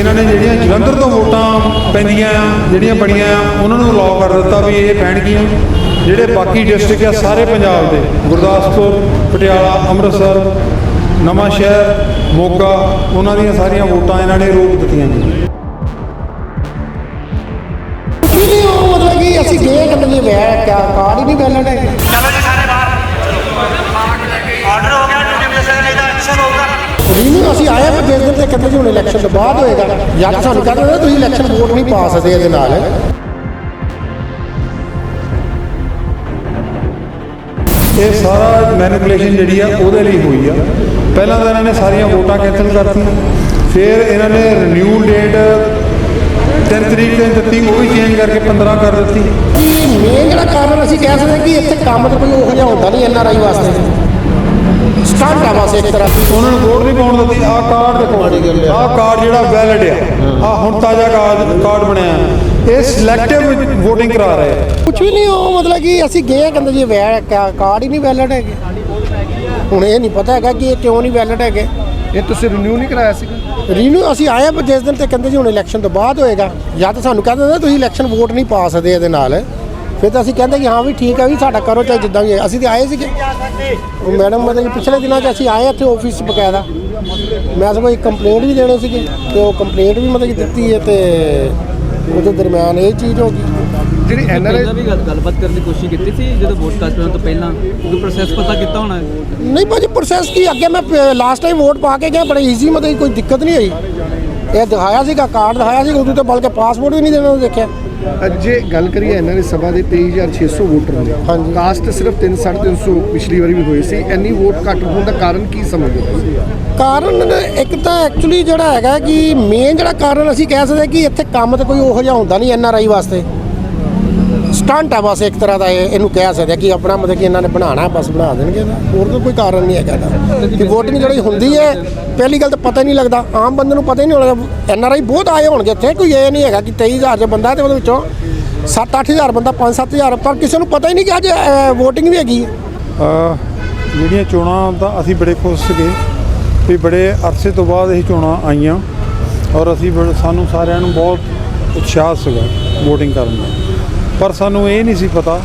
ਇਹਨਾਂ ਨੇ ਜਿਹੜੀਆਂ ਜਲੰਧਰ ਤੋਂ ਵੋਟਾਂ ਪੈਂਦੀਆਂ ਆ ਜਿਹੜੀਆਂ ਬਣੀਆਂ ਆ ਉਹਨਾਂ ਨੂੰ ਅਲਾਉ ਕਰ ਦਿੱਤਾ ਵੀ ਇਹ ਪੈਣਗੀਆਂ। ਜਿਹੜੇ ਬਾਕੀ ਡਿਸਟ੍ਰਿਕਟ ਆ ਸਾਰੇ ਪੰਜਾਬ ਦੇ ਗੁਰਦਾਸਪੁਰ ਪਟਿਆਲਾ ਅੰਮ੍ਰਿਤਸਰ ਨਵਾਂ ਸ਼ਹਿਰ ਮੋਗਾ ਉਹਨਾਂ ਦੀਆਂ ਸਾਰੀਆਂ ਵੋਟਾਂ ਇਹਨਾਂ ਨੇ ਰੋਕ ਦਿੱਤੀਆਂ ਜੀ ਉਹ ਮਤਲਬ ਕਿ ਅਸੀਂ ਗਏ ਕਿ ਨਹੀਂ ਵੈ ਕਿਆ ਕਾਰਡ ਹੀ ਨਹੀਂ ਵੈਲਿਡ ਹੈ ਚਲੋ ਜੀ ਸਾਰੇ ਬਾਹਰ। ਆਰਡਰ ਹੋ ਗਿਆ ਡਿਊਟੀ ਨਹੀਂ ਤਾਂ ਐਕਸ਼ਨ ਹੋਊਗਾ ਰੀਨੂ ਅਸੀਂ ਆਏ ਪਰ ਜਿਸ ਦਿਨ ਤੇ ਕਹਿੰਦੇ ਜੀ ਹੁਣ ਇਲੈਕਸ਼ਨ ਤੋਂ ਬਾਅਦ ਹੋਏਗਾ। ਜਾਂ ਤਾਂ ਸਾਨੂੰ ਕਹਿੰਦੇ ਤੁਸੀਂ ਇਲੈਕਸ਼ਨ ਵੋਟ ਨਹੀਂ ਪਾ ਸਕਦੇ ਇਹਦੇ ਨਾਲ। ਇਹ ਸਾਰਾ ਮੈਨੀਪੂਲੇਸ਼ਨ ਜਿਹੜੀ ਆ ਉਹਦੇ ਲਈ ਹੋਈ ਆ। ਪਹਿਲਾਂ ਤਾਂ ਇਹਨਾਂ ਨੇ ਸਾਰੀਆਂ ਵੋਟਾਂ ਕੈਨਸਲ ਕਰਤੀਆਂ। ਫਿਰ ਇਹਨਾਂ ਨੇ ਰਿਨਿਊ ਡੇਟ 3 ਤਰੀਕ ਤੇ ਦਿੱਤੀ ਉਹ ਵੀ ਚੇਂਜ ਕਰਕੇ 15 ਕਰ ਦਿੱਤੀ। ਮੇਨ ਜਿਹੜਾ ਕਾਰਨ ਅਸੀਂ ਕਹਿ ਸਕਦੇ ਕਿ ਇੱਥੇ ਕੰਮ ਤਾਂ ਕੋਈ ਉਹੋ ਜਿਹਾ ਹੁੰਦਾ ਨਹੀਂ ਐਨਆਰਆਈ ਵਾਸਤੇ। ਸਟਾਰਟ ਆ ਬਸ ਇੱਕ ਤਰ੍ਹਾਂ ਦੀ। ਉਹਨਾਂ ਨੂੰ ਵੋਟ ਨਹੀਂ ਪਾਉਣ ਦਿੱਤੀ ਆਹ ਕਾਰਡ ਦੇਖੋ। ਆਹ ਕਾਰਡ ਜਿਹੜਾ ਵੈਲਿਡ ਆ। ਆਹ ਹੁਣ ਤਾਜ਼ਾ ਕਾਰਡ ਕਾਰਡ ਬਣਿਆ ਇਹ ਸਿਲੈਕਟਿਵ VOTING ਕਰਾ ਰਹੇ ਆ। ਕੁਛ ਵੀ ਨਹੀਂ ਉਹ ਮਤਲਬ ਕਿ ਅਸੀਂ ਗਏ ਕਹਿੰਦੇ ਜੀ ਵੈ ਕਾਰਡ ਹੀ ਨਹੀਂ ਵੈਲਿਡ ਹੈਗੇ। ਹੁਣ ਇਹ ਨਹੀਂ ਪਤਾ ਹੈਗਾ ਕਿ ਇਹ ਕਿਉਂ ਨਹੀਂ ਵੈਲਿਡ ਹੈਗੇ। ਇਹ ਤੁਸੀਂ ਰਿਨਿਊ ਨਹੀਂ ਕਰਾਇਆ ਸੀਗਾ? ਰੀਨੂ ਅਸੀਂ ਆਏ ਪਰ ਜਿਸ ਦਿਨ ਤੇ ਕਹਿੰਦੇ ਜੀ ਹੁਣ ਇਲੈਕਸ਼ਨ ਤੋਂ ਬਾਅਦ ਹੋਏਗਾ ਜਾਂ ਤਾਂ ਸਾਨੂੰ ਕਹਿੰਦੇ ਨੇ ਤੁਸੀਂ ਇਲੈਕਸ਼ਨ ਵੋਟ ਨਹੀਂ ਪਾ ਸਕਦੇ ਇਹਦੇ ਨਾਲ। ਫਿਰ ਤਾਂ ਅਸੀਂ ਕਹਿੰਦੇ ਕਿ ਹਾਂ ਵੀ ਠੀਕ ਹੈ ਵੀ ਸਾਡਾ ਕਰੋ ਚਾਹੇ ਜਿੱਦਾਂ ਵੀ ਹੈ। ਅਸੀਂ ਤੇ ਆਏ ਸੀਗੇ। ਉਹ ਮੈਡਮ ਮਤਲਬ ਕਿ ਪਿਛਲੇ ਦਿਨਾਂ 'ਚ ਅਸੀਂ ਆਏ ਇੱਥੇ ਆਫਿਸ ਬਕਾਇਦਾ। ਮੈਂ ਸਗੋਂ ਇੱਕ ਕੰਪਲੇਂਟ ਵੀ ਦੇਣੀ ਸੀਗੀ ਤੇ ਉਹ ਕੰਪਲੇਂਟ ਵੀ ਮਤਲਬ ਕਿ ਦਿੱਤੀ ਹੈ ਤੇ ਉਹਦੇ ਦਰਮਿਆਨ ਇਹ ਚੀਜ਼ ਹੋ ਗਈ। ਜਿਹੜੀ ਪਹਿਲਾਂ ਐਨਆਰਆਈ ਵੀ ਗੱਲ- ਗੱਲਬਾਤ ਕਰਨ ਦੀ ਕੋਸ਼ਿਸ਼ ਕੀਤੀ ਸੀ ਜਦੋਂ ਵੋਟ ਕਾਸਟ ਕਰਨ ਤੋਂ ਪਹਿਲਾਂ ਕਿਉਂਕਿ ਪ੍ਰੋਸੈਸ ਪਤਾ ਕੀਤਾ ਹੋਣਾ? ਹੈ। ਨਹੀਂ ਭਾਜੀ ਪ੍ਰੋਸੈਸ ਕੀ ਅੱਗੇ ਮੈਂ ਲਾਸਟ ਟਾਈਮ ਵੋਟ ਪਾ ਕੇ ਗਿਆ ਬੜੇ ਈਜ਼ੀ ਮਤਲਬ ਕਿ ਕੋਈ ਦਿੱਕਤ ਨਹੀਂ ਆਈ ਇਹ ਦਿਖਾਇਆ ਸੀਗਾ ਕਾਰਡ ਦਿਖਾਇਆ ਸੀ ਉਦੋਂ ਤੇ ਬਲਕਿ ਪਾਸਪੋਰਟ ਵੀ ਨਹੀਂ ਦੇਣਾ ਉਹਨੂੰ ਦੇਖਿਆ ਜੇ ਗੱਲ ਕਰੀਏ ਐਨਆਰਆਈ ਸਭਾ ਦੇ 23600 ਵੋਟਰ ਨੇ। ਹਾਂਜੀ। ਕਾਸਟ ਸਿਰਫ 3 350 ਪਿਛਲੀ ਵਾਰੀ ਵੀ ਹੋਈ ਸੀ। ਇੰਨੀ ਵੋਟ ਘੱਟ ਹੋਣ ਦਾ ਕਾਰਨ ਕੀ ਸਮਝਦੇ ਹੋ ਕਾਰਨ ਇੱਕ ਤਾਂ ਐਕਚੁਅਲੀ ਜਿਹੜਾ ਹੈਗਾ ਕਿ ਮੇਨ ਜਿਹੜਾ ਕਾਰਨ ਅਸੀਂ ਕਹਿ ਸਕਦੇ ਕਿ ਇੱਥੇ ਕੰਮ ਤੇ ਕੋਈ ਉਹੋ ਜਿਹਾ ਹੁੰਦਾ ਨਹੀਂ ਐਨ ਆਰ ਆਈ ਵਾਸਤੇ। ਸਟੰਟ ਆ ਬਸ ਇੱਕ ਤਰ੍ਹਾਂ ਦਾ ਇਹ- ਇਹਨੂੰ ਕਹਿ ਸਕਦੇ ਕਿ ਆਪਣਾ ਮਤਲਬ ਕਿ ਇਹਨਾਂ ਨੇ ਬਣਾਉਣਾ, ਬਸ ਬਣਾ ਦੇਣਗੇ ਹੋਰ ਤਾਂ ਕੋਈ ਕਾਰਨ ਨਹੀਂ ਹੈਗਾ ਇਹਦਾ। ਕਿ ਵੋਟਿੰਗ ਜਿਹੜੀ ਹੁੰਦੀ ਹੈ, ਪਹਿਲੀ ਗੱਲ ਤਾਂ ਪਤਾ ਹੀ ਨਹੀਂ ਲੱਗਦਾ। ਆਮ ਬੰਦੇ ਨੂੰ ਪਤਾ ਹੀ ਨਹੀਂ ਲੱਗਦਾ ਐਨ ਆਰ ਆਈ ਬਹੁਤ ਆਏ ਹੋਣਗੇ ਇੱਥੇ, ਕੋਈ ਇਹ ਨਹੀਂ ਹੈਗਾ ਕਿ 23000 ਜੇ ਬੰਦਾ ਤੇ ਉਹਦੇ ਵਿੱਚੋਂ 7-8000 ਬੰਦਾ 5-7000 ਪਰ ਕਿਸੇ ਨੂੰ ਪਤਾ ਹੀ ਨਹੀਂ ਕਿ ਅੱਜ ਵੋਟਿੰਗ ਵੀ ਹੈਗੀ ਜਿਹੜੀਆਂ ਚੋਣਾਂ ਤਾਂ ਅਸੀਂ ਬੜੇ ਖੁਸ਼ ਸੀਗੇ ਵੀ ਬੜੇ ਅਰਸੇ ਤੋਂ ਬਾਅਦ ਇਹ ਚੋਣਾਂ ਆਈਆਂ ਔਰ ਅਸੀਂ ਬੜੇ- ਸਾਨੂੰ ਸਾਰਿਆਂ ਨੂੰ ਬਹੁਤ ਉਤਸ਼ਾਹ ਸੀਗਾ VOTING ਕਰਨ ਦਾ। ਪਰ ਸਾਨੂੰ ਇਹ ਨਹੀਂ ਸੀ ਪਤਾ,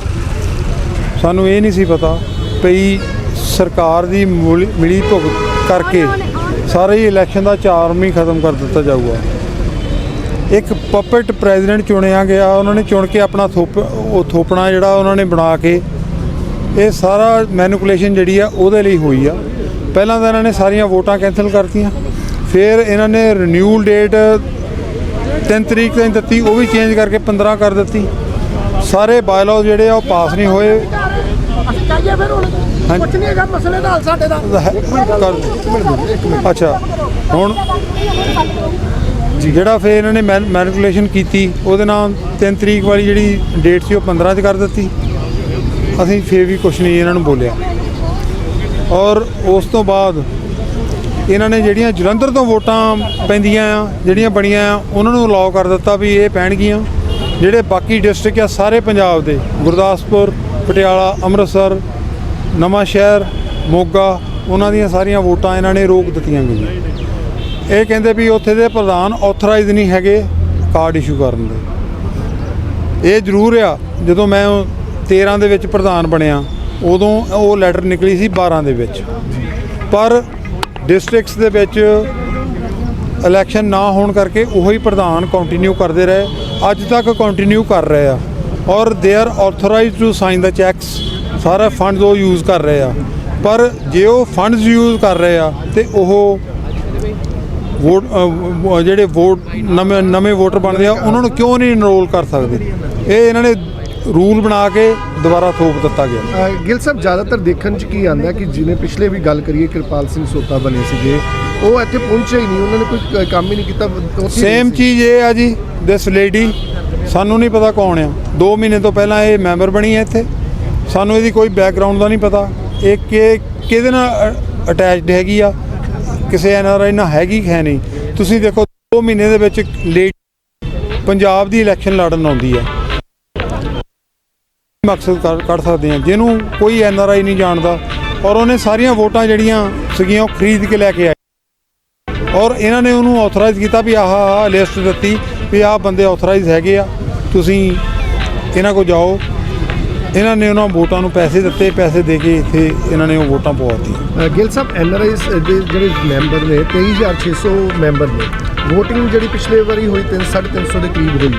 ਸਾਨੂੰ ਇਹ ਨਹੀਂ ਸੀ ਪਤਾ ਪਈ ਸਰਕਾਰ ਦੀ ਮੁਲੀ- ਮਿਲੀ ਭੁਗਤ ਕਰਕੇ ਸਾਰੇ ਹੀ ਇਲੈਕਸ਼ਨ ਦਾ ਚਾਰਮ ਹੀ ਖਤਮ ਕਰ ਦਿੱਤਾ ਜਾਊਗਾ। ਇੱਕ ਪਪਟ ਪ੍ਰੈਜ਼ੀਡੈਂਟ ਚੁਣਿਆ ਗਿਆ, ਉਹਨਾਂ ਨੇ ਚੁਣ ਕੇ ਆਪਣਾ ਥੋਪ, ਉਹ ਥੋਪਣਾ ਜਿਹੜਾ ਉਹਨਾਂ ਨੇ ਬਣਾ ਕੇ, ਇਹ ਸਾਰਾ ਮੈਨੂਪੂਲੇਸ਼ਨ ਜਿਹੜੀ ਆ ਉਹਦੇ ਲਈ ਹੋਈ ਆ। ਪਹਿਲਾਂ ਤਾਂ ਇਹਨਾਂ ਨੇ ਸਾਰੀਆਂ ਵੋਟਾਂ ਕੈਨਸਲ ਕਰਤੀਆਂ, ਫਿਰ ਇਹਨਾਂ ਨੇ ਰਿਨਿਊਲ ਡੇਟ 3 ਤਰੀਕ ਤੇ ਦਿੱਤੀ, ਉਹ ਵੀ ਚੇਂਜ ਕਰਕੇ 15 ਕਰ ਦਿੱਤੀ। ਸਾਰੇ ਬਾਇਲਾਅ ਜਿਹੜੇ ਆ ਉਹ ਪਾਸ ਨਹੀਂ ਹੋਏ। ਚਾਹੀਏ ਫਿਰ ਹੁਣ। ਕੁਝ ਨਹੀਂ ਹੈਗਾ ਮਸਲੇ ਦਾ ਹੱਲ ਸਾਡੇ ਦਾ। ਕਰ ਅੱਛਾ ਹੁਣ ਜਿਹੜਾ ਫਿਰ ਇਹਨਾਂ ਨੇ ਮੈਨੂਪੂਲੇਸ਼ਨ ਕੀਤੀ ਉਹਦੇ ਨਾਲ 3 ਤਰੀਕ ਵਾਲੀ ਜਿਹੜੀ ਡੇਟ ਸੀ ਉਹ 15 'ਚ ਕਰ ਦਿੱਤੀ। ਅਸੀਂ ਫੇਰ ਵੀ ਕੁਝ ਨਹੀਂ ਇਹਨਾਂ ਨੂੰ ਬੋਲਿਆ। ਔਰ ਉਸ ਤੋਂ ਬਾਅਦ ਇਹਨਾਂ ਨੇ ਜਿਹੜੀਆਂ ਜਲੰਧਰ ਤੋਂ ਵੋਟਾਂ ਪੈਂਦੀਆਂ ਆ ਜਿਹੜੀਆਂ ਬਣੀਆਂ ਆ ਉਹਨਾਂ ਨੂੰ ਅਲਾਉ ਕਰ ਦਿੱਤਾ ਵੀ ਇਹ ਪੈਣਗੀਆਂ। ਜਿਹੜੇ ਬਾਕੀ ਡਿਸਟ੍ਰਿਕਟ ਆ ਸਾਰੇ ਪੰਜਾਬ ਦੇ, ਗੁਰਦਾਸਪੁਰ, ਪਟਿਆਲਾ, ਅੰਮ੍ਰਿਤਸਰ, ਨਵਾਂ ਸ਼ਹਿਰ, ਮੋਗਾ, ਉਹਨਾਂ ਦੀਆਂ ਸਾਰੀਆਂ ਵੋਟਾਂ ਇਹਨਾਂ ਨੇ ਰੋਕ ਦਿੱਤੀਆਂ ਗਈਆਂ। ਇਹ ਕਹਿੰਦੇ ਵੀ ਉੱਥੇ ਦੇ ਪ੍ਰਧਾਨ ਆਥੋਰਾਈਜ਼ ਨਹੀਂ ਹੈਗੇ ਕਾਰਡ ਇਸ਼ੂ ਕਰਨ ਦੇ। ਇਹ ਜ਼ਰੂਰ ਆ, ਜਦੋਂ ਮੈਂ ਉਹ 13 ਦੇ ਵਿੱਚ ਪ੍ਰਧਾਨ ਬਣਿਆ, ਉਦੋਂ ਉਹ ਲੈਟਰ ਨਿਕਲੀ ਸੀ 12 ਦੇ ਵਿੱਚ। ਪਰ ਡਿਸਟ੍ਰਿਕਟਸ ਦੇ ਵਿੱਚ ਇਲੈਕਸ਼ਨ ਨਾ ਹੋਣ ਕਰਕੇ ਉਹੀ ਪ੍ਰਧਾਨ ਕੰਟੀਨਿਊ ਕਰਦੇ ਰਹੇ। ਅੱਜ ਤੱਕ ਕੰਟੀਨਿਊ ਕਰ ਰਹੇ ਆ। ਔਰ they are authorised to sign the cheques ਸਾਰਾ ਫੰਡਸ ਉਹ ਯੂਜ਼ ਕਰ ਰਹੇ ਆ। ਪਰ ਜੇ ਉਹ ਫੰਡਸ ਯੂਜ਼ ਕਰ ਰਹੇ ਆ, ਤੇ ਉਹ ਵੋਟ ਜਿਹੜੇ ਵੋਟ ਨਵੇਂ ਨਵੇਂ ਵੋਟਰ ਬਣਦੇ ਆ, ਉਹਨਾਂ ਨੂੰ ਕਿਉਂ ਨਹੀਂ ਇਨਰੋਲ ਕਰ ਸਕਦੇ? ਇਹ ਇਹਨਾਂ ਨੇ ਰੂਲ ਬਣਾ ਕੇ ਦੁਬਾਰਾ ਥੋਪ ਦਿੱਤਾ ਗਿਆ। ਅਹ, ਗਿੱਲ ਸਾਹਿਬ, ਜ਼ਿਆਦਾਤਰ ਦੇਖਣ 'ਚ ਕੀ ਆਂਦਾ ਕਿ ਜਿਵੇਂ ਪਿਛਲੇ ਵੀ ਗੱਲ ਕਰੀਏ, ਕਿਰਪਾਲ ਸਿੰਘ ਸੋਤਾ ਬਣੇ ਸੀਗੇ ਉਹ ਇੱਥੇ ਪਹੁੰਚੇ ਹੀ ਨਹੀਂ, ਉਹਨਾਂ ਨੇ ਕੋਈ ਕੰਮ ਹੀ ਨਹੀਂ ਕੀਤਾ, ਉੱਥੇ ਸੇਮ ਚੀਜ਼ ਇਹ ਆ ਜੀ ਦਿਸ ਲੇਡੀ ਸਾਨੂੰ ਨਹੀਂ ਪਤਾ ਕੌਣ ਆ। 2 ਮਹੀਨੇ ਤੋਂ ਪਹਿਲਾਂ ਇਹ ਮੈਂਬਰ ਬਣੀ ਹੈ ਇੱਥੇ। ਸਾਨੂੰ ਇਹਦੀ ਕੋਈ ਬੈਕਗ੍ਰਾਉਂਡ ਦਾ ਨਹੀਂ ਪਤਾ। ਇਹ ਕਿ, ਕਿਹਦੇ ਨਾਲ ਅਟੈਚਡ ਹੈਗੀ ਆ? ਕਿਸੇ ਐਨਆਰਆਈ ਨਾਲ ਹੈਗੀ ਹੈ ਨਹੀਂ? ਤੁਸੀਂ ਦੇਖੋ 2 ਮਹੀਨੇ ਦੇ ਵਿੱਚ ਲੇਡੀ ਪੰਜਾਬ ਦੀ ਇਲੈਕਸ਼ਨ ਲੜਨ ਆਉਂਦੀ ਆ। ਮਕਸਦ ਕੱਢ ਸਕਦੇ ਆ। ਜਿਹਨੂੰ ਕੋਈ ਐਨਆਰਆਈ ਨਹੀਂ ਜਾਣਦਾ। ਔਰ ਉਹਨੇ ਸਾਰੀਆਂ ਵੋਟਾਂ ਜਿਹੜੀਆਂ ਸੀਗੀਆਂ, ਉਹ ਖਰੀਦ ਕੇ ਲੈ ਕੇ ਆਏ। ਔਰ ਇਹਨਾਂ ਨੇ ਉਹਨੂੰ ਆਥੋਰਾਈਜ਼ ਕੀਤਾ ਵੀ ਆਹ ਆਹ ਲਿਸਟ ਦਿੱਤੀ ਵੀ ਆਹ ਬੰਦੇ ਆਥੋਰਾਈਜ਼ ਹੈਗੇ ਆ ਤੁਸੀਂ ਇਹਨਾਂ ਕੋਲ ਜਾਓ। ਇਹਨਾਂ ਨੇ ਉਹਨਾਂ ਵੋਟਾਂ ਨੂੰ ਪੈਸੇ ਦਿੱਤੇ ਪੈਸੇ ਦੇ ਕੇ ਇੱਥੇ ਇਹਨਾਂ ਨੇ ਉਹ ਵੋਟਾਂ ਪਵਾਤੀਆਂ। ਅ, ਗਿੱਲ ਸਾਹਿਬ ਐਨਆਰਆਈਸ ਦੇ ਜਿਹੜੇ ਮੈਂਬਰ ਨੇ 23600 ਮੈਂਬਰ ਨੇ VOTING ਜਿਹੜੀ ਪਿਛਲੇ ਵਾਰੀ ਹੋਈ 3 350 ਦੇ ਕਰੀਬ ਹੋਈ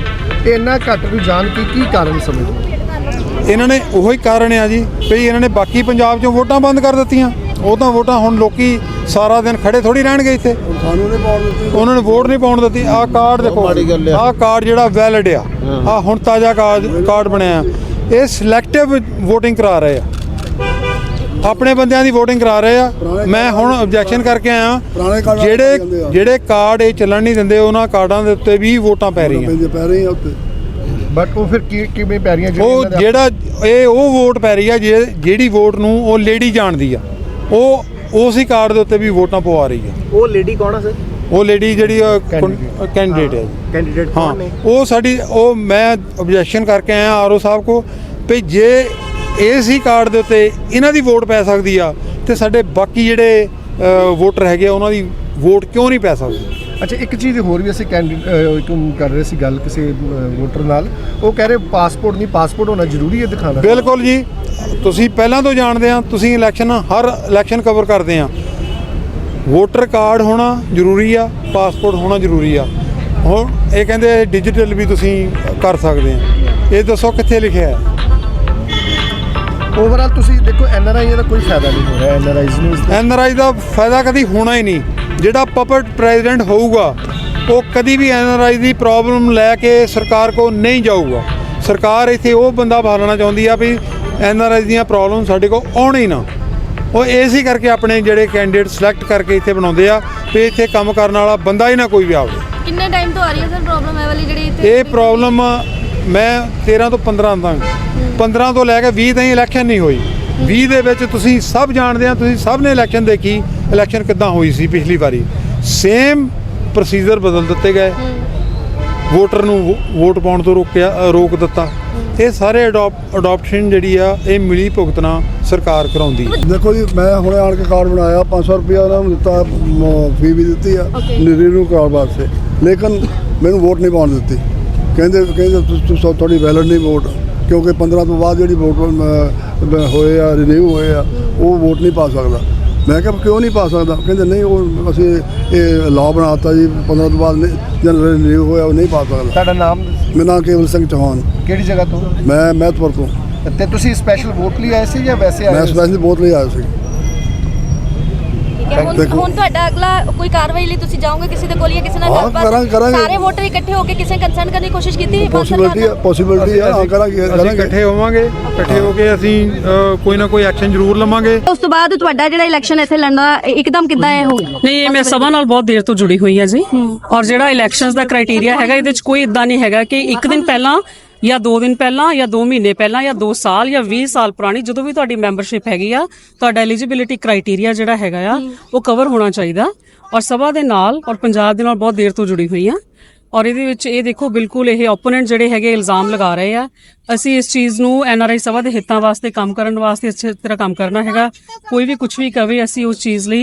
ਇਹ ਇੰਨਾ ਘੱਟ ਰੁਝਾਨ ਕੀ ਕੀ ਕਾਰਨ ਸਮਝਦੇ ਇਹਨਾਂ ਨੇ ਉਹੀ ਕਾਰਨ ਆ ਜੀ ਵੀ ਇਹਨਾਂ ਨੇ ਬਾਕੀ ਪੰਜਾਬ 'ਚੋਂ ਵੋਟਾਂ ਬੰਦ ਕਰ ਦਿੱਤੀਆਂ। ਉਹ ਤਾਂ ਵੋਟਾਂ ਹੁਣ ਲੋਕੀ ਸਾਰਾ ਦਿਨ ਖੜੇ ਥੋੜੀ ਰਹਿਣਗੇ ਇੱਥੇ। ਸਾਨੂੰ ਨਹੀਂ ਪਾਉਣ ਦਿੱਤੀ ਉਹਨਾਂ ਨੇ ਵੋਟ ਨਹੀਂ ਪਾਉਣ ਦਿੱਤੀ। ਆਹ ਕਾਰਡ ਦੇਖੋ। ਆਹ ਕਾਰਡ ਜਿਹੜਾ ਵੈਲਿਡ ਆ। ਆਹ ਹੁਣ ਤਾਜ਼ਾ ਕਾਰਡ ਕਾਰਡ ਬਣਿਆ ਇਹ ਸਿਲੈਕਟਿਵ VOTING ਕਰਾ ਰਹੇ ਆ। ਆਪਣੇ ਬੰਦਿਆਂ ਦੀ VOTING ਕਰਾ ਰਹੇ ਆ। ਮੈਂ ਹੁਣ ਆਬਜੈਕਸ਼ਨ ਕਰਕੇ ਆਇਆ ਜਿਹੜੇ। ਜਿਹੜੇ ਕਾਰਡ ਇਹ ਚੱਲਣ ਨਹੀਂ ਦਿੰਦੇ ਉਹਨਾਂ ਕਾਰਡਾਂ ਦੇ ਉੱਤੇ ਵੀ ਵੋਟਾਂ ਪੈ ਰਹੀਆਂ। ਪੈ ਉੱਤੇ। ਬਟ ਉਹ ਫਿਰ ਕੀ ਕਿਵੇਂ ਪੈ ਰਹੀਆਂ ਉਹ ਜਿਹੜਾ ਇਹ ਉਹ ਵੋਟ ਪੈ ਰਹੀ ਆ ਜੇ- ਜਿਹੜੀ ਵੋਟ ਨੂੰ ਉਹ ਲੇਡੀ ਜਾਣਦੀ ਆ। ਉਹ ਉਸੇ ਕਾਰਡ ਦੇ ਉੱਤੇ ਵੀ ਵੋਟਾਂ ਪਵਾ ਰਹੀ ਆ। ਉਹ ਲੇਡੀ ਕੌਣ ਆ ਸਰ? ਉਹ ਲੇਡੀ ਜਿਹੜੀ। ਕੈਂਡੀਡੇਟ ਹੈ ਜੀ। ਕੈਂਡੀਡੇਟ ਹਾਂ ਕੌਣ ਨੇ? ਉਹ ਸਾਡੀ ਉਹ ਮੈਂ ਆਬਜੈਕਸ਼ਨ ਕਰਕੇ ਆਇਆ ਆਰਓ ਸਾਹਿਬ ਕੋ ਵੀ ਜੇ ਏਸੀ ਕਾਰਡ ਦੇ ਉੱਤੇ ਇਹਨਾਂ ਦੀ ਵੋਟ ਪੈ ਸਕਦੀ ਆ ਤੇ ਸਾਡੇ ਬਾਕੀ ਜਿਹੜੇ ਵੋਟਰ ਹੈਗੇ ਆ, ਉਹਨਾਂ ਦੀ ਵੋਟ ਕਿਉਂ ਨਹੀਂ ਪੈ ਸਕਦੀ? ਅੱਛਾ ਇੱਕ ਚੀਜ਼ ਹੋਰ ਵੀ ਅਸੀਂ ਕੈਂਡੀਡੇਟ ਕਰ ਰਹੇ ਸੀ ਗੱਲ ਕਿਸੇ ਵੋਟਰ ਨਾਲ। ਉਹ ਕਹਿ ਰਹੇ ਪਾਸਪੋਰਟ ਨਹੀਂ ਪਾਸਪੋਰਟ ਹੋਣਾ ਜ਼ਰੂਰੀ ਹੈ ਦਿਖਾਣਾ ਬਿਲਕੁਲ ਜੀ। ਤੁਸੀਂ ਪਹਿਲਾਂ ਤੋਂ ਜਾਣਦੇ ਆ ਤੁਸੀਂ ਇਲੈਕਸ਼ਨ ਹਰ ਇਲੈਕਸ਼ਨ ਕਵਰ ਕਰਦੇ ਆ। ਵੋਟਰ ਕਾਰਡ ਹੋਣਾ ਜ਼ਰੂਰੀ ਆ ਪਾਸਪੋਰਟ ਹੋਣਾ ਜ਼ਰੂਰੀ ਆ। ਹੁਣ ਇਹ ਕਹਿੰਦੇ ਡਿਜੀਟਲ ਵੀ ਤੁਸੀਂ ਕਰ ਸਕਦੇ ਆ। ਇਹ ਦੱਸੋ ਕਿੱਥੇ ਲਿਖਿਆ ਹੈ? ਓਵਰਆਲ ਤੁਸੀਂ ਦੇਖੋ ਐਨਆਰਆਈ ਦਾ ਕੋਈ ਫਾਇਦਾ ਨਹੀਂ ਹੋ ਰਿਹਾ ਐਨਆਰਆਈਜ਼ ਨੂੰ ਐਨਆਰਆਈ ਦਾ ਫਾਇਦਾ ਕਦੀ ਹੋਣਾ ਹੀ ਨਹੀਂ। ਜਿਹੜਾ ਪਪਟ ਪ੍ਰੈਜ਼ੀਡੈਂਟ ਹੋਊਗਾ ਉਹ ਕਦੀ ਵੀ ਐਨਆਰਆਈ ਦੀ ਪ੍ਰੋਬਲਮ ਲੈ ਕੇ ਸਰਕਾਰ ਕੋ ਨਹੀਂ ਜਾਊਗਾ। ਸਰਕਾਰ ਇੱਥੇ ਉਹ ਬੰਦਾ ਭਾਲਣਾ ਚਾਹੁੰਦੀ ਆ ਵੀ ਐਨਆਰਆਈ ਦੀਆਂ ਪ੍ਰੋਬਲਮ ਸਾਡੇ ਕੋ ਆਉਣ ਹੀ ਨਾ। ਉਹ ਇਸੇ ਕਰਕੇ ਆਪਣੇ ਜਿਹੜੇ ਕੈਂਡੀਡੇਟ ਸਿਲੈਕਟ ਕਰਕੇ ਇੱਥੇ ਬਣਾਉਂਦੇ ਆ ਵੀ ਇੱਥੇ ਕੰਮ ਕਰਨ ਵਾਲਾ ਬੰਦਾ ਹੀ ਨਾ ਕੋਈ ਵੀ ਆਵੇ। ਕਿੰਨੇ ਟਾਈਮ ਤੋਂ ਆ ਰਹੀ ਹੈ ਸਰ ਪ੍ਰੋਬਲਮ ਹੈ ਵਾਲੀ ਜਿਹੜੀ ਇੱਥੇ ਇਹ ਪ੍ਰੋਬਲਮ ਮੈਂ 13 ਤੋਂ 15 ਤੱਕ 15 ਤੋਂ ਲੈ ਕੇ 20 ਤਾਈਂ ਇਲੈਕਸ਼ਨ ਨਹੀਂ ਹੋਈ। 20 ਦੇ ਵਿੱਚ ਤੁਸੀਂ ਸਭ ਜਾਣਦੇ ਆ ਤੁਸੀਂ ਸਭ ਨੇ ਇਲੈਕਸ਼ਨ ਦੇਖੀ। ਇਲੈਕਸ਼ਨ ਕਿੱਦਾਂ ਹੋਈ ਸੀ ਪਿਛਲੀ ਵਾਰੀ? ਸੇਮ ਪ੍ਰੋਸੀਜਰ ਬਦਲ ਦਿੱਤੇ ਗਏ। ਵੋਟਰ ਨੂੰ ਵੋ- ਵੋਟ ਪਾਉਣ ਤੋਂ ਰੋਕਿਆ ਰੋਕ ਦਿੱਤਾ। ਇਹ ਸਾਰੇ ਅਡਾਪਸ਼ਨ ਜਿਹੜੀ ਆ ਇਹ ਮਿਲੀ ਭੁਗਤਣਾ ਸਰਕਾਰ ਕਰਾਉਂਦੀ ਹੈ ਦੇਖੋ ਜੀ ਮੈਂ ਹੁਣੇ ਆਣ ਕੇ ਕਾਰਡ ਬਣਾਇਆ 500 ਰੁਪਇਆ ਉਹਨਾਂ ਨੂੰ ਦਿੱਤਾ ਫੀ ਵੀ ਦਿੱਤੀ ਆ Okay. ਰਿਨਿਊ ਕਾਰਡ ਵਾਸਤੇ। ਲੇਕਿਨ ਮੈਨੂੰ ਵੋਟ ਨਹੀਂ ਪਾਉਣ ਦਿੱਤੀ। ਕਹਿੰਦੇ ਕਹਿੰਦੇ ਤੁਸੀਂ- ਤੁਹਾਡੀ ਵੈਲਿਡ ਨਹੀਂ ਵੋਟ ਕਿਉਂਕਿ 15 ਤੋਂ ਬਾਅਦ ਜਿਹੜੀ ਵੋਟ ਹੋਏ ਆ ਰਿਨਿਊ ਹੋਏ ਆ ਉਹ ਵੋਟ ਨਹੀਂ ਪਾ ਸਕਦਾ। ਮੈਂ ਕਿਹਾ ਕਿਉਂ ਨਹੀਂ ਪਾ ਸਕਦਾ? ਕਹਿੰਦੇ ਨਹੀਂ ਉਹ ਅਸੀਂ ਇਹ ਲਾਅ ਬਣਾਤਾ ਜੀ 15 ਤੋਂ ਬਾਅਦ ਜਨ ਰਿਨਿਊ ਹੋਇਆ ਉਹ ਨਹੀਂ ਪਾ ਸਕਦਾ। ਤੁਹਾਡਾ ਨਾਮ? ਮੇਰਾ ਨਾਮ ਕੇਵਲ ਸਿੰਘ ਚੌਹਾਨ। ਕਿਹੜੀ ਜਗ੍ਹਾ ਤੋਂ? ਮੈਂ ਮਹਿਤਪੁਰ ਤੋਂ। ਤੇ ਤੁਸੀਂ ਸਪੈਸ਼ਲ ਵੋਟ ਲਈ ਆਏ ਸੀ ਜਾਂ ਵੈਸੇ ਆਏ ਮੈਂ ਸੀ? ਸਪੈਸ਼ਲ ਬਹੁਤ ਲਈ ਆਇਆ ਸੀ। ਠੀਕ ਹੈ ਹੁਣ ਦੇਖੋ। ਹੁਣ ਤੁਹਾਡਾ ਅਗਲਾ ਕੋਈ ਕਾਰਵਾਈ ਲਈ ਤੁਸੀਂ ਜਾਓਗੇ ਕਿਸੇ ਦੇ ਕੋਲ ਜਾਂ ਕਿਸੇ ਨਾਲ ਹਾਂ, ਗੱਲਬਾਤ? ਕਰਾਂਗੇ- ਕਰਾਂਗੇ। ਸਾਰੇ ਵੋਟਰ ਇਕੱਠੇ ਹੋ ਕੇ ਕਿਸੇ ਕੰਸਰਨ ਕਰਨ ਦੀ ਕੋਸ਼ਿਸ਼ ਕੀਤੀ? ਹੈ ਭਾਰਤ ਪੋਸਿਬਿਲਿਟੀ ਸਰਕਾਰ ਨੇ? ਪੋਸਿਬਿਲਿਟੀ ਆ ਹਾਂ ਕਰਾਂਗੇ ਅਸੀਂ ਕਰਾਂਗੇ। ਇਕੱਠੇ ਹੋਵਾਂਗੇ ਇਕੱਠੇ ਹੋ ਕੇ ਅਸੀਂ ਅ, ਕੋਈ ਨਾ ਕੋਈ ਐਕਸ਼ਨ ਜ਼ਰੂਰ ਲਵਾਂਗੇ। ਉਸ ਤੋਂ ਬਾਅਦ ਤੁਹਾਡਾ ਜਿਹੜਾ ਇਲੈਕਸ਼ਨ ਇੱਥੇ ਲੜਨਾ ਇੱਕਦਮ ਕਿੱਦਾਂ ਇਹ ਹੋ ਗਿਆ ਨਹੀਂ ਇਹ ਮੈਂ ਸਭਾ ਨਾਲ ਬਹੁਤ ਦੇਰ ਤੋਂ ਜੁੜੀ ਹੋਈ ਹਾਂ ਜੀ। ਔਰ ਜਿਹੜਾ ਇਲੈਕਸ਼ਨਸ ਦਾ ਕ੍ਰਾਈਟੇਰੀਆ ਹੈਗਾ ਇਹਦੇ ਵਿੱਚ ਕੋਈ ਇਦਾਂ ਨਹੀਂ ਹੈਗਾ ਕਿ ਇੱਕ ਦਿਨ ਪਹਿਲਾਂ ਜਾਂ 2 ਦਿਨ ਪਹਿਲਾਂ ਜਾਂ 2 ਮਹੀਨੇ ਪਹਿਲਾਂ ਜਾਂ 2 ਸਾਲ ਜਾਂ 20 ਸਾਲ ਪੁਰਾਣੀ ਜਦੋਂ ਵੀ ਤੁਹਾਡੀ ਮੈਂਬਰਸ਼ਿਪ ਹੈਗੀ ਆ ਤੁਹਾਡਾ ਐਲੀਜੀਬਿਲਿਟੀ ਕ੍ਰਾਈਟੇਰੀਆ ਜਿਹੜਾ ਹੈਗਾ ਆ ਉਹ ਕਵਰ ਹੋਣਾ ਚਾਹੀਦਾ। ਔਰ ਸਭਾ ਦੇ ਨਾਲ ਔਰ ਪੰਜਾਬ ਦੇ ਨਾਲ ਬਹੁਤ ਦੇਰ ਤੋਂ ਜੁੜੀ ਹੋਈ ਆ। ਔਰ ਇਹਦੇ ਵਿੱਚ ਇਹ ਦੇਖੋ ਬਿਲਕੁਲ ਇਹ ਓਪੋਨੈਂਟ ਜਿਹੜੇ ਹੈਗੇ ਇਲਜ਼ਾਮ ਲਗਾ ਰਹੇ ਆ। ਅਸੀਂ ਇਸ ਚੀਜ਼ ਨੂੰ ਐਨਆਰਆਈ ਸਭਾ ਦੇ ਹਿੱਤਾਂ ਵਾਸਤੇ ਕੰਮ ਕਰਨ ਵਾਸਤੇ ਅੱਛੇ ਤਰ੍ਹਾਂ ਕੰਮ ਕਰਨਾ ਹੈਗਾ। ਕੋਈ ਵੀ ਕੁਝ ਵੀ ਕਵੇ ਅਸੀਂ ਉਸ ਚੀਜ਼ ਲਈ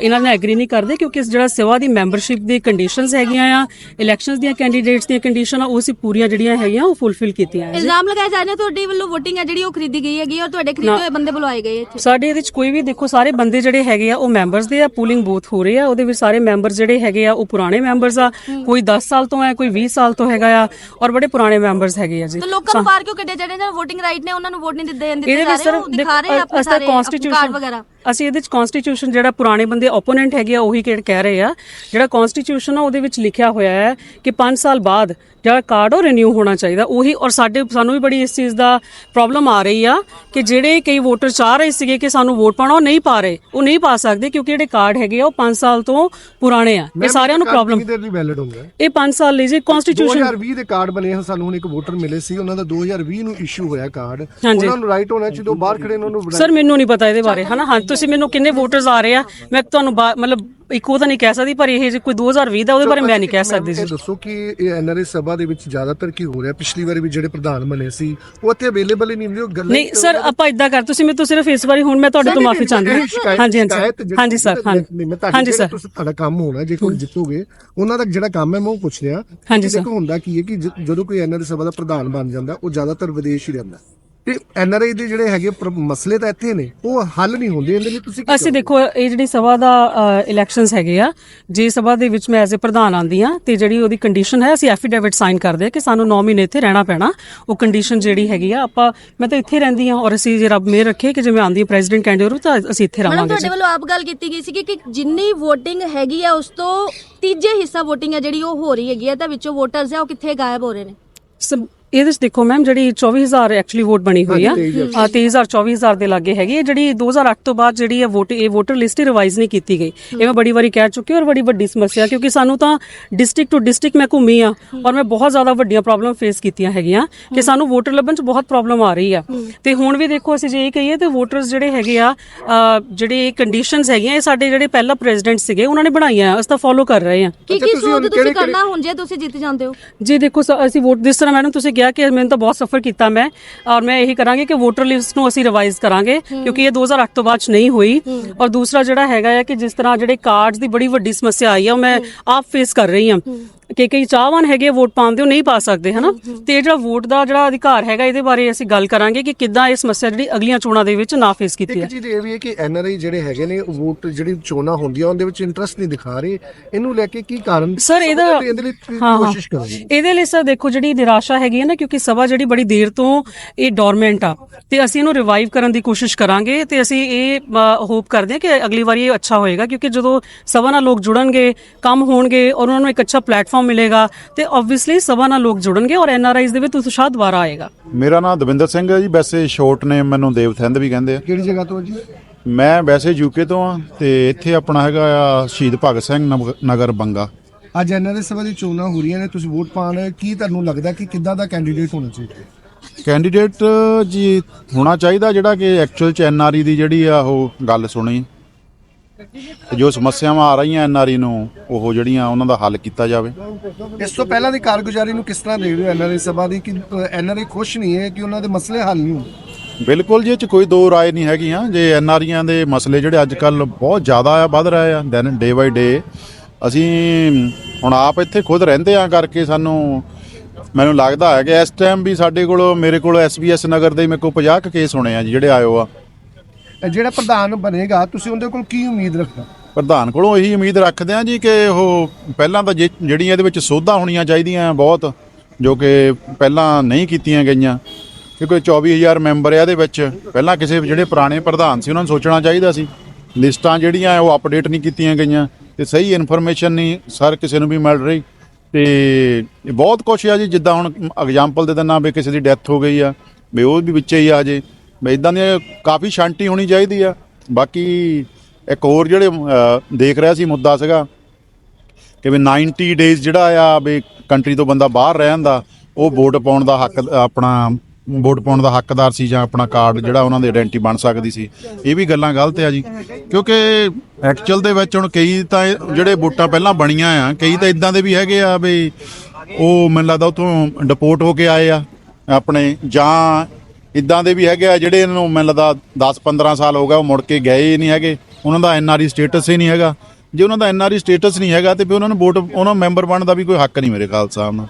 ਇਹਨਾਂ ਨਾਲ ਐਗਰੀ ਨਹੀਂ ਕਰਦੇ ਕਿਉਂਕਿ ਇਸ ਜਿਹੜਾ ਸਭਾ ਦੀ ਮੈਂਬਰਸ਼ਿਪ ਦੀ ਕੰਡੀਸ਼ਨਸ ਹੈਗੀਆਂ ਆ ਇਲੈਕਸ਼ਨਸ ਦੀਆਂ ਕੈਂਡੀਡੇਟਸ ਦੀਆਂ ਕੰਡੀਸ਼ਨ ਆ ਉਹ ਅਸੀਂ ਪੂਰੀਆਂ ਜਿਹੜੀਆਂ ਹੈਗੀਆਂ ਉਹ ਫੁੱਲਫਿਲ ਕੀਤੀਆਂ ਹੈ ਇਲਜ਼ਾਮ ਲਗਾਏ ਜਾ ਰਹੇ ਤੁਹਾਡੇ ਵੱਲੋਂ VOTING ਹੈ ਜਿਹੜੀ ਉਹ ਖਰੀਦੀ ਗਈ ਹੈਗੀ ਔਰ ਤੁਹਾਡੇ ਖਰੀਦੇ ਹੋਏ ਬੰਦੇ ਬੁਲਾਏ ਗਏ ਇੱਥੇ। ਸਾਡੇ ਇਹਦੇ ਵਿੱਚ ਕੋਈ ਵੀ ਦੇਖੋ ਸਾਰੇ ਬੰਦੇ ਜਿਹੜੇ ਹੈਗੇ ਆ ਉਹ ਮੈਂਬਰਸ ਦੇ ਆ ਪੂਲਿੰਗ ਬੂਥ ਹੋ ਰਹੇ ਆ ਉਹਦੇ ਵਿੱਚ ਸਾਰੇ ਮੈਂਬਰ ਜਿਹੜੇ ਹੈਗੇ ਆ ਉਹ ਪੁਰਾਣੇ ਮੈਂਬਰਸ ਆ। ਕੋਈ 10 ਸਾਲ ਤੋਂ ਹੈ ਕੋਈ 20 ਸਾਲ ਤੋਂ ਹੈਗਾ ਆ ਔਰ ਬੜੇ ਪੁਰਾਣੇ ਮੈਂਬਰਸ ਹੈਗੇ ਆ ਜੀ। ਤਾਂ ਲੋਕਾਂ ਬਾਹਰ ਕਿਉਂ ਕੱਢਿਆ? ਜਾ ਰਿਹਾ ਨੇ VOTING ਰਾਈਟ ਨੇ ਉਹਨਾਂ ਨੂੰ ਵੋਟ ਨਹੀਂ ਦਿੱਤੇ ਦਿੱਤੇ ਇਹਦੇ ਜਾ ਵਿੱਚ ਰਹੇ ਸਰ ਉਹ ਦਿਖਾ ਰਹੇ ਆ ਕਾਰਡ ਵਗੈਰਾ। ਅਸੀਂ ਇਹਦੇ ਵਿੱਚ ਕਨਸਟੀਟਿਊਸ਼ਨ ਜਿਹੜਾ ਪੁਰਾਣੇ ਬੰਦੇ ਓਪੋਨੈਂਟ ਹੈਗੇ ਆ ਉਹੀ ਕਿਹੜੇ ਕਹਿ ਰਹੇ ਆ। ਜਿਹੜਾ ਕਨਸਟੀਟਿਊਸ਼ਨ ਆ ਉਹਦੇ ਵਿੱਚ ਲਿਖਿਆ ਹੋਇਆ ਹੈ ਕਿ 5 ਸਾਲ ਬਾਅਦ ਜਿਹੜਾ ਕਾਰਡ ਉਹ ਰੀਨਿਊ ਹੋਣਾ ਚਾਹੀਦਾ। ਉਹੀ ਔਰ ਸਾਡੇ ਸਾਨੂੰ ਵੀ ਬੜੀ ਇਸ ਚੀਜ਼ ਦਾ ਪ੍ਰੋਬਲਮ ਆ ਰਹੀ ਆ ਕਿ ਜਿਹੜੇ ਕਈ ਵੋਟਰ ਚਾਹ ਰਹੇ ਸੀਗੇ ਕਿ ਸਾਨੂੰ ਵੋਟ ਪਾਉਣਾ ਉਹ ਨਹੀਂ ਪਾ ਰਹੇ। ਉਹ ਨਹੀਂ ਪਾ ਸਕਦੇ ਕਿਉਂਕਿ ਜਿਹੜੇ ਕਾਰਡ ਹੈਗੇ ਆ ਉਹ 5 ਸਾਲ ਤੋਂ ਪੁਰਾਣੇ ਆ। ਇਹ ਸਾਰਿਆਂ ਨੂੰ ਪ੍ਰੋਬਲਮ ਲਈ ਵੈਲਿਡ ਇਹ 5 ਸਾਲ ਲਈ ਜੀ ਕਨਸਟੀਟਿਊਸ਼ਨ 2020 ਦੇ ਕਾਰਡ ਬਣੇ ਹਨ ਸਾਨੂੰ ਹੁਣ ਇੱਕ ਵੋਟਰ ਮਿਲੇ ਸੀ ਉਹਨਾਂ ਦਾ 2020 ਨੂੰ ਇਸ਼ੂ ਹੋਇਆ ਕਾਰਡ। ਉਹਨਾਂ ਨੂੰ ਰਾਈਟ ਹੋਣਾ ਚਾਹੀਦਾ ਬਾਹਰ ਖੜੇ ਨੇ ਉਹਨਾਂ ਨੂੰ ਸਰ ਮੈਨੂੰ ਨਹੀਂ ਪਤਾ ਇਹਦੇ ਬਾਰੇ ਹਨਾ? ਹਾਂ ਤੁਸੀਂ ਮੈਨੂੰ ਕਿੰਨੇ ਵੋਟਰਸ ਆ ਰਹੇ ਆ ਮੈਂ ਤੁਹਾਨੂੰ ਮਤਲਬ ਇੱਕ ਉਹ ਤਾਂ ਨਹੀਂ ਕਹਿ ਸਕਦੀ ਪਰ ਇਹ ਜੇ ਕੋਈ 2020 ਦਾ ਉਹਦੇ ਬਾਰੇ ਮੈਂ ਨਹੀਂ ਕਹਿ ਸਕਦੀ ਸੀ ਦੱਸੋ ਕਿ ਇਹ ਐਨਆਰਏ ਸਭਾ ਦੇ ਵਿੱਚ ਜ਼ਿਆਦਾਤਰ ਕੀ ਹੋ ਰਿਹਾ? ਪਿਛਲੀ ਵਾਰੀ ਵੀ ਜਿਹੜੇ ਪ੍ਰਧਾਨ ਬਣੇ ਸੀ ਉਹ ਇੱਥੇ ਅਵੇਲੇਬਲ ਹੀ ਨਹੀਂ ਹੁੰਦੇ ਉਹ ਗੱਲਾਂ ਨਹੀਂ ਸਰ ਆਪਾਂ ਇਦਾਂ ਕਰ ਤੁਸੀਂ ਮੈਨੂੰ ਸਿਰਫ ਇਸ ਵਾਰੀ ਹੁਣ ਮੈਂ ਤੁਹਾਡੇ ਤੋਂ ਮਾਫੀ ਚਾਹੁੰਦੀ ਹਾਂ। ਹਾਂਜੀ ਹਾਂਜੀ ਹਾਂਜੀ ਸਰ ਹਾਂਜੀ। ਸਰ। ਤੁਸੀਂ ਤੁਹਾਡਾ ਕੰਮ ਹੋਣਾ ਜੇ ਕੋਈ ਜਿੱਤੋਗੇ ਉਹਨਾਂ ਦਾ ਜਿਹੜਾ ਕੰਮ ਹੈ ਮੈਂ ਉਹ ਪੁੱਛ ਰਿਹਾ। ਹਾਂਜੀ ਸਰ। ਹੁੰਦਾ ਕੀ ਹੈ ਕਿ ਜਦੋਂ ਕੋਈ ਐਨਆਰਏ ਸਭਾ ਦਾ ਪ੍ਰਧਾਨ ਬਣ ਜਾਂਦਾ ਉਹ ਜ਼ਿਆਦਾਤਰ ਵਿਦੇਸ਼ ਹੀ ਰਹਿੰਦਾ। ਤੇ ਐਨਆਰਆਈ ਦੇ ਜਿਹੜੇ ਹੈਗੇ ਪ੍ਰ- ਮਸਲੇ ਤਾਂ ਇੱਥੇ ਨੇ ਉਹ ਹੱਲ ਨਹੀਂ ਹੁੰਦੇ ਇਹਦੇ ਲਈ ਤੁਸੀਂ ਕੀ ਅਸੀਂ ਦੇਖੋ ਇਹ ਜਿਹੜੀ ਸਭਾ ਦਾ ਇਲੈਕਸ਼ਨਸ ਹੈਗੇ ਆ ਜੇ ਸਭਾ ਦੇ ਵਿੱਚ ਮੈਂ ਐਜ਼ ਅ ਪ੍ਰਧਾਨ ਆਂਦੀ ਆ ਤੇ ਜਿਹੜੀ ਉਹਦੀ ਕੰਡੀਸ਼ਨ ਹੈ ਅਸੀਂ ਐਫੀਡੇਵਿਟ ਸਾਈਨ ਕਰਦੇ ਆ ਕਿ ਸਾਨੂੰ 9 ਮਹੀਨੇ ਇੱਥੇ ਰਹਿਣਾ ਪੈਣਾ। ਉਹ ਕੰਡੀਸ਼ਨ ਜਿਹੜੀ ਹੈਗੀ ਆ ਆਪਾਂ ਮੈਂ ਤਾਂ ਇੱਥੇ ਰਹਿੰਦੀ ਆ ਔਰ ਅਸੀਂ ਜੇ ਰੱਬ ਮਿਹਰ ਰੱਖੇ ਕਿ ਜੇ ਮੈਂ ਆਂਦੀ ਪ੍ਰੈਜ਼ੀਡੈਂਟ ਕੈਂਡੀਡੇਟ ਤਾਂ ਅਸੀਂ ਇੱਥੇ ਮੈਡਮ ਰਵਾਂਗੇ ਤੁਹਾਡੇ ਵੱਲੋਂ ਆਪ ਗੱਲ ਕੀਤੀ ਗਈ ਸੀ ਕਿ ਜਿੰਨੀ VOTING ਹੈਗੀ ਆ ਉਸ ਤੋਂ ਤੀਜੇ ਹਿੱਸਾ VOTING ਹੈ ਜਿਹੜੀ ਉਹ ਹੋ ਰਹੀ ਹੈਗੀ ਆ ਤਾਂ ਵਿੱਚੋਂ ਵੋਟਰਸ ਆ ਉਹ ਕਿੱਥੇ ਗਾਇਬ ਹੋ ਰਹੇ ਨੇ? ਸਭ ਇਹਦੇ ਵਿੱਚ ਦੇਖੋ ਮੈਮ ਜਿਹੜੀ 24000 ਐਕਚੁਅਲੀ ਵੋਟ ਬਣੀ ਹੋਈ ਆ। ਆ 23000 24000 ਦੇ ਲਾਗੇ ਹੈਗੀ ਜਿਹੜੀ 2008 ਤੋਂ ਬਾਅਦ ਜਿਹੜੀ ਹੈ ਵੋਟ ਇਹ ਵੋਟਰ ਲਿਸਟ ਹੀ ਰਿਵਾਈਜ਼ ਨਹੀਂ ਕੀਤੀ ਗਈ। ਇਹ ਮੈਂ ਬੜੀ ਵਾਰੀ ਕਹਿ ਚੁੱਕੀ ਹਾਂ ਔਰ ਬੜੀ ਵੱਡੀ ਸਮੱਸਿਆ ਕਿਉਂਕਿ ਸਾਨੂੰ ਤਾਂ ਡਿਸਟ੍ਰਿਕਟ ਟੂ ਡਿਸਟ੍ਰਿਕਟ ਮੈਂ ਘੁੰਮੀ ਆ ਔਰ ਮੈਂ ਬਹੁਤ ਜ਼ਿਆਦਾ ਵੱਡੀਆਂ ਪ੍ਰੋਬਲਮ ਫੇਸ ਕੀਤੀਆਂ ਹੈਗੀਆਂ ਕਿ ਸਾਨੂੰ ਵੋਟਰ ਲੱਭਣ ਚ ਬਹੁਤ ਪ੍ਰੋਬਲਮ ਆ ਰਹੀ ਆ। ਤੇ ਹੁਣ ਵੀ ਦੇਖੋ ਅਸੀਂ ਜੇ ਇਹ ਕਹੀਏ ਤੇ ਵੋਟਰਸ ਜਿਹੜੇ ਹੈਗੇ ਆ ਜਿਹੜੇ ਕੰਡੀਸ਼ਨਸ ਹੈਗੀਆਂ ਇਹ ਸਾਡੇ ਜਿਹੜੇ ਪਹਿਲਾ ਪ੍ਰੈਜ਼ੀਡੈਂਟ ਸੀਗੇ ਉਹਨਾਂ ਨੇ ਬਣਾਈਆਂ ਅਸੀਂ ਤਾਂ ਫੋਲੋ ਕਰ ਰਹੇ ਆ। ਕੀ ਕੀ ਤੁਸੀਂ ਕਰਨਾ ਹੁਣ ਜੇ ਤੁਸੀਂ ਜਿੱਤ ਜਾਂਦੇ ਹੋ? ਜੀ ਦੇਖੋ ਅਸੀਂ ਵੋਟ ਜਿਸ ਤਰ੍ਹਾਂ ਮੈਡਮ ਤੁਸੀਂ ਕਿਹਾ ਕਿ ਮੈਨੂੰ ਤਾਂ ਬਹੁਤ ਸਫਰ ਕੀਤਾ ਮੈਂ ਔਰ ਮੈਂ ਇਹੀ ਕਰਾਂਗੇ ਕਿ ਵੋਟਰ ਲਿਸਟ ਨੂੰ ਅਸੀਂ ਰਿਵਾਈਜ਼ ਕਰਾਂਗੇ ਕਿਉਂਕਿ ਇਹ 2008 ਤੋਂ ਬਾਅਦ ਚ ਨਹੀਂ ਹੋਈ ਔਰ ਦੂਸਰਾ ਜਿਹੜਾ ਹੈਗਾ ਹੈ ਕਿ ਜਿਸ ਤਰ੍ਹਾਂ ਜਿਹੜੇ ਕਾਰਡਸ ਦੀ ਬੜੀ ਵੱਡੀ ਸਮੱਸਿਆ ਆਈ ਹੈ ਉਹ ਮੈਂ ਆਪ ਫੇਸ ਕਰ ਰਹੀ ਹਾਂ। ਕਿ ਕਈ ਚਾਹਵਾਨ ਹੈਗੇ ਵੋਟ ਪਾਉਣ ਦੇ ਉਹ ਨਹੀਂ ਪਾ ਸਕਦੇ ਹਨਾ? ਤੇ ਜਿਹੜਾ ਵੋਟ ਦਾ ਜਿਹੜਾ ਅਧਿਕਾਰ ਹੈਗਾ ਇਹਦੇ ਬਾਰੇ ਅਸੀਂ ਗੱਲ ਕਰਾਂਗੇ ਕਿ ਕਿੱਦਾਂ ਇਹ ਸਮੱਸਿਆ ਜਿਹੜੀ ਅਗਲੀਆਂ ਚੋਣਾਂ ਦੇ ਵਿੱਚ ਨਾ ਫੇਸ ਕੀਤੀ ਇੱਕ ਹੈ। ਚੀਜ਼ ਇਹ ਵੀ ਹੈ ਕਿ ਐਨਆਰਆਈ ਜਿਹੜੇ ਹੈਗੇ ਨੇ ਉਹ ਵੋਟ ਜਿਹੜੀ ਚੋਣਾਂ ਹੁੰਦੀਆਂ ਉਹਦੇ ਵਿੱਚ ਇੰਟਰਸਟ ਨਹੀਂ ਦਿਖਾ ਰਹੇ। ਇਹਨੂੰ ਲੈ ਕੇ ਕੀ ਕਾਰਨ ਸਰ ਇਹਦਾ ਇਹਦੇ ਲਈ। ਕੋਸ਼ਿਸ਼ ਕਰੋਗੇ ਇਹਦੇ ਲਈ ਸਰ ਦੇਖੋ ਜਿਹੜੀ ਨਿਰਾਸ਼ਾ ਹੈਗੀ ਹੈ ਨਾ ਕਿਉਂਕਿ ਸਭਾ ਜਿਹੜੀ ਬੜੀ ਦੇਰ ਤੋਂ ਇਹ ਡੋਰਮੈਂਟ ਆ ਤੇ ਅਸੀਂ ਇਹਨੂੰ ਰਿਵਾਈਵ ਕਰਨ ਦੀ ਕੋਸ਼ਿਸ਼ ਕਰਾਂਗੇ ਤੇ ਅਸੀਂ ਇਹ ਹੋਪ ਕਰਦੇ ਹਾਂ ਕਿ ਅਗਲੀ ਵਾਰੀ ਇਹ ਅੱਛਾ ਹੋਏਗਾ ਕਿਉਂਕਿ ਜਦੋਂ ਸਭਾ ਨਾਲ ਲੋਕ ਜੁੜਨਗੇ ਕੰਮ ਹੋਣਗੇ ਔਰ ਉਹਨਾਂ ਨੂੰ ਇੱਕ ਅੱਛਾ ਪਲੇਟਫਾਰਮ ਮਿਲੇਗਾ ਤੇ ਆਬਵੀਅਸਲੀ ਸਭਾ ਨਾਲ ਲੋਕ ਜੁੜਨਗੇ ਔਰ ਐਨਆਰਆਈਜ਼ ਦੇ ਵਿੱਚ ਉਤਸ਼ਾਹ ਦੁਬਾਰਾ ਆਏਗਾ। ਮੇਰਾ ਨਾਮ ਦਵਿੰਦਰ ਸਿੰਘ ਹੈ ਜੀ। ਵੈਸੇ ਸ਼ਾਰਟ ਨੇਮ ਮੈਨੂੰ ਦੇਵਥਿੰਦ ਵੀ ਕਹਿੰਦੇ ਆ। ਕਿਹੜੀ ਜਗ੍ਹਾ ਤੋਂ ਜੀ? ਮੈਂ ਵੈਸੇ ਯੂਕੇ ਤੋਂ ਆ ਤੇ ਇੱਥੇ ਆਪਣਾ ਹੈਗਾ ਆ ਸ਼ਹੀਦ ਭਗਤ ਸਿੰਘ ਨਗ- ਨਗਰ ਬੰਗਾ। ਅੱਜ ਐਨਆਰਆਈ ਸਭਾ ਦੀ ਚੋਣਾਂ ਹੋ ਰਹੀਆਂ ਨੇ ਤੁਸੀਂ ਵੋਟ ਪਾਣ ਕੀ ਤੁਹਾਨੂੰ ਲੱਗਦਾ ਕਿ ਕਿੱਦਾਂ ਦਾ ਕੈਂਡੀਡੇਟ ਹੋਣਾ ਚਾਹੀਦਾ? ਕੈਂਡੀਡੇਟ ਜੀ ਹੋਣਾ ਚਾਹੀਦਾ ਜਿਹੜਾ ਕਿ ਐਕਚੁਅਲ ਚ ਐਨਆਰਈ ਦੀ ਜਿਹੜੀ ਆ ਉਹ ਗੱਲ ਸੁਣੀ। ਤੇ ਜੋ ਸਮੱਸਿਆਵਾਂ ਆ ਰਹੀਆਂ ਐਨਆਰਈ ਨੂੰ ਉਹ ਜਿਹੜੀਆਂ ਉਹਨਾਂ ਦਾ ਹੱਲ ਕੀਤਾ ਜਾਵੇ। ਇਸ ਤੋਂ ਪਹਿਲਾਂ ਦੀ ਕਾਰਗੁਜ਼ਾਰੀ ਨੂੰ ਕਿਸ ਤਰ੍ਹਾਂ ਦੇਖਦੇ ਹੋ ਐਨਆਰਆਈ ਸਭਾ ਦੀ? ਕਿ ਐਨਆਰਆਈ ਖੁਸ਼ ਨਹੀਂ ਹੈ ਕਿ ਉਹਨਾਂ ਦੇ ਮਸਲੇ ਹੱਲ ਨਹੀਂ ਬਿਲਕੁਲ ਜੀ ਇਹ ਚ ਕੋਈ ਦੋ ਰਾਏ ਨਹੀਂ ਹੈਗੀਆਂ। ਜੇ ਐਨਆਰਈਆਂ ਦੇ ਮਸਲੇ ਜਿਹੜੇ ਅੱਜ ਕੱਲ ਬਹੁਤ ਜ਼ਿਆਦਾ ਆ ਵੱਧ ਰਹੇ ਆ ਦਿਨ ਡੇ ਬਾਈ ਡੇ ਅਸੀਂ ਹੁਣ ਆਪ ਇੱਥੇ ਖੁਦ ਰਹਿੰਦੇ ਆ ਕਰਕੇ ਸਾਨੂੰ ਮੈਨੂੰ ਲੱਗਦਾ ਹੈ ਕਿ ਇਸ ਟਾਈਮ ਵੀ ਸਾਡੇ ਕੋਲ ਮੇਰੇ ਕੋਲ ਐਸਬੀਐਸ ਨਗਰ ਦੇ ਮੇਰੇ ਕੋਲ 50 ਕੁ ਕੇਸ ਹੋਣੇ ਆ ਜੀ ਜਿਹੜੇ ਆਇਓ ਆ। ਜਿਹੜਾ ਪ੍ਰਧਾਨ ਬਣੇਗਾ, ਤੁਸੀਂ ਉਹਦੇ ਕੋਲ ਕੀ ਉਮੀਦ ਰੱਖਦੇ ਹੋ? ਪ੍ਰਧਾਨ ਕੋਲੋਂ ਇਹੀ ਉਮੀਦ ਰੱਖਦੇ ਆ ਜੀ ਕਿ ਉਹ ਪਹਿਲਾਂ ਤਾਂ ਜੇ- ਜਿਹੜੀਆਂ ਇਹਦੇ ਵਿੱਚ ਸੋਧਾਂ ਹੋਣੀਆਂ ਚਾਹੀਦੀਆਂ ਬਹੁਤ, ਜੋ ਕਿ ਪਹਿਲਾਂ ਨਹੀਂ ਕੀਤੀਆਂ ਗਈਆਂ। ਕਿਉਂਕਿ 24000 ਮੈਂਬਰ ਆ ਇਹਦੇ ਵਿੱਚ, ਪਹਿਲਾਂ ਕਿਸੇ ਜਿਹੜੇ ਪੁਰਾਣੇ ਪ੍ਰਧਾਨ ਸੀ, ਉਹਨਾਂ ਨੂੰ ਸੋਚਣਾ ਚਾਹੀਦਾ ਸੀ। ਲਿਸਟਾਂ ਜਿਹੜੀਆਂ ਉਹ ਅਪਡੇਟ ਨਹੀਂ ਕੀਤੀਆਂ ਗਈਆਂ ਤੇ ਸਹੀ ਇਨਫੋਰਮੇਸ਼ਨ ਨਹੀਂ ਸਰ ਕਿਸੇ ਨੂੰ ਵੀ ਮਿਲ ਰਹੀ। ਤੇ ਇਹ ਬਹੁਤ ਕੁਛ ਆ ਜੀ, ਜਿੱਦਾਂ ਹੁਣ ਐਗਜ਼ਾਮਪਲ ਦੇ ਦਿੰਦਾ ਵੀ ਕਿਸੇ ਦੀ ਡੈਥ ਹੋ ਗਈ ਆ, ਵੀ ਉਹ ਵੀ ਵਿੱਚੇ ਹੀ ਆ ਜੇ। ਇਦਾਂ ਦੀ ਕਾਫੀ ਸ਼ਾਂਤੀ ਹੋਣੀ ਚਾਹੀਦੀ ਆ। ਬਾਕੀ ਇੱਕ ਹੋਰ ਜਿਹੜੇ ਦੇਖ ਰਿਹਾ ਸੀ ਮੁੱਦਾ ਸੀਗਾ ਕਿ ਵੀ 90 ਡੇਜ਼ ਜਿਹੜਾ ਆ ਵੀ ਕੰਟਰੀ ਤੋਂ ਬੰਦਾ ਬਾਹਰ ਰਹਿਣ ਦਾ ਉਹ ਵੋਟ ਪਾਉਣ ਦਾ ਹੱਕ, ਆਪਣਾ ਵੋਟ ਪਾਉਣ ਦਾ ਹੱਕਦਾਰ ਸੀ ਜਾਂ ਆਪਣਾ ਕਾਰਡ ਜਿਹੜਾ ਉਹਨਾਂ ਦੀ ਆਇਡੈਂਟੀ ਬਣ ਸਕਦੀ ਸੀ। ਇਹ ਵੀ ਗੱਲਾਂ ਗਲਤ ਆ ਜੀ। ਕਿਉਂਕਿ ਐਕਚੁਅਲ ਦੇ ਵਿੱਚ ਹੁਣ ਕਈ ਤਾਂ ਇਹ ਜਿਹੜੇ ਵੋਟਾਂ ਪਹਿਲਾਂ ਬਣੀਆਂ ਆ, ਕਈ ਤਾਂ ਇਦਾਂ ਦੇ ਵੀ ਹੈਗੇ ਆ ਵੀ ਉਹ ਮੈਨੂੰ ਲੱਗਦਾ ਉਥੋਂ ਡਿਪੋਰਟ ਹੋ ਕੇ ਆਏ ਆ, ਆਪਣੇ ਜਾਂ ਇਦਾਂ ਦੇ ਵੀ ਹੈਗੇ ਆ ਜਿਹੜੇ ਇਹਨਾਂ ਨੂੰ ਮੈਨੂੰ ਲੱਗਦਾ 10 15 ਸਾਲ ਹੋ ਗਿਆ ਉਹ ਮੁੜ ਕੇ ਗਏ ਹੀ ਨਹੀਂ ਹੈਗੇ। ਉਹਨਾਂ ਦਾ ਐਨਆਰਈ ਸਟੇਟਸ ਹੀ ਨਹੀਂ ਹੈਗਾ। ਜੇ ਉਹਨਾਂ ਦਾ ਐਨਆਰਈ ਸਟੇਟਸ ਨਹੀਂ ਹੈਗਾ ਤੇ ਫਿਰ ਉਹਨਾਂ ਨੂੰ ਵੋਟ, ਉਹਨਾਂ ਮੈਂਬਰ ਬਣਨ ਦਾ ਵੀ ਕੋਈ ਹੱਕ ਨਹੀਂ ਮੇਰੇ ਖਾਲਸਾ ਸਾਹਿਬ ਨਾਲ।